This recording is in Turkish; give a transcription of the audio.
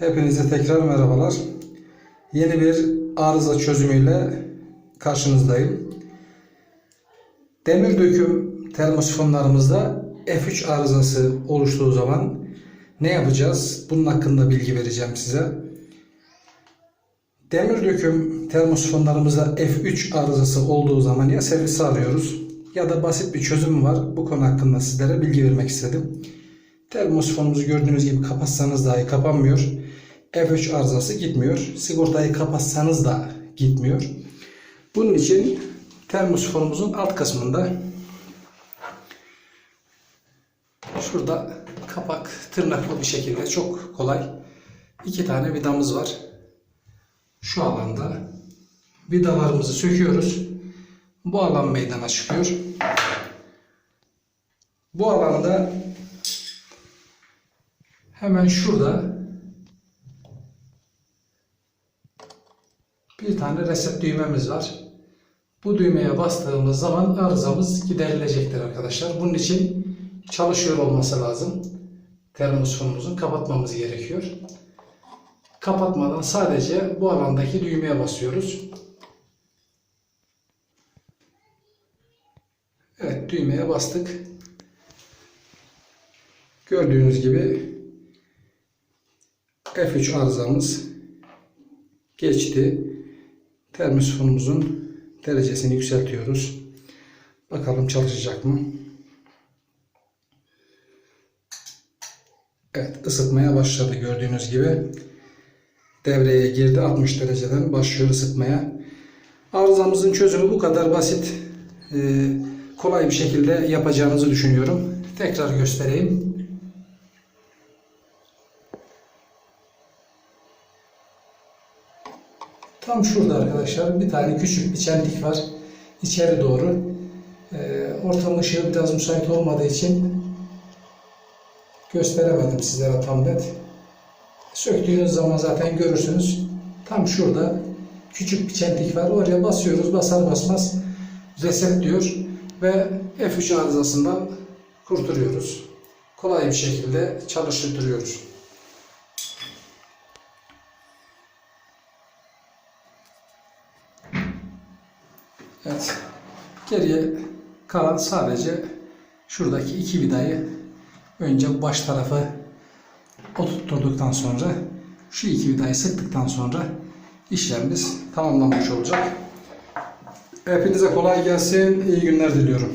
Hepinize tekrar merhabalar. Yeni bir arıza çözümüyle karşınızdayım. Demir döküm termosifonlarımızda F3 arızası oluştuğu zaman ne yapacağız? Bunun hakkında bilgi vereceğim size. Demir döküm termosifonlarımızda F3 arızası olduğu zaman ya servisi arıyoruz ya da basit bir çözüm var. Bu konu hakkında sizlere bilgi vermek istedim. Termosifonumuzu gördüğünüz gibi kapatsanız dahi kapanmıyor. F3 arızası gitmiyor. Sigortayı kapatsanız da gitmiyor. Bunun için termosifonumuzun alt kısmında şurada kapak tırnaklı bir şekilde çok kolay iki tane vidamız var. Şu alanda vidalarımızı söküyoruz. Bu alan meydana çıkıyor. Bu alanda hemen şurada bir tane reset düğmemiz var. Bu düğmeye bastığımız zaman arızamız giderilecektir arkadaşlar. Bunun için çalışıyor olması lazım. Termosfonumuzun kapatmamız gerekiyor. Kapatmadan sadece bu alandaki düğmeye basıyoruz. Evet düğmeye bastık. Gördüğünüz gibi F3 arızamız geçti. Termosifonumuzun derecesini yükseltiyoruz. Bakalım çalışacak mı? Evet ısıtmaya başladı gördüğünüz gibi. Devreye girdi 60 dereceden başlıyor ısıtmaya. Arızamızın çözümü bu kadar basit. Ee, kolay bir şekilde yapacağınızı düşünüyorum. Tekrar göstereyim. Tam şurada arkadaşlar bir tane küçük bir çentik var. İçeri doğru. Ee, ortam ışığı biraz müsait olmadığı için gösteremedim sizlere tam net. Söktüğünüz zaman zaten görürsünüz. Tam şurada küçük bir çentik var. Oraya basıyoruz. Basar basmaz reset diyor ve F3 arızasından kurtarıyoruz. Kolay bir şekilde çalıştırıyoruz. Evet. Geriye kalan sadece şuradaki iki vidayı önce baş tarafı oturtturduktan sonra şu iki vidayı sıktıktan sonra işlemimiz tamamlanmış olacak. Hepinize kolay gelsin. İyi günler diliyorum.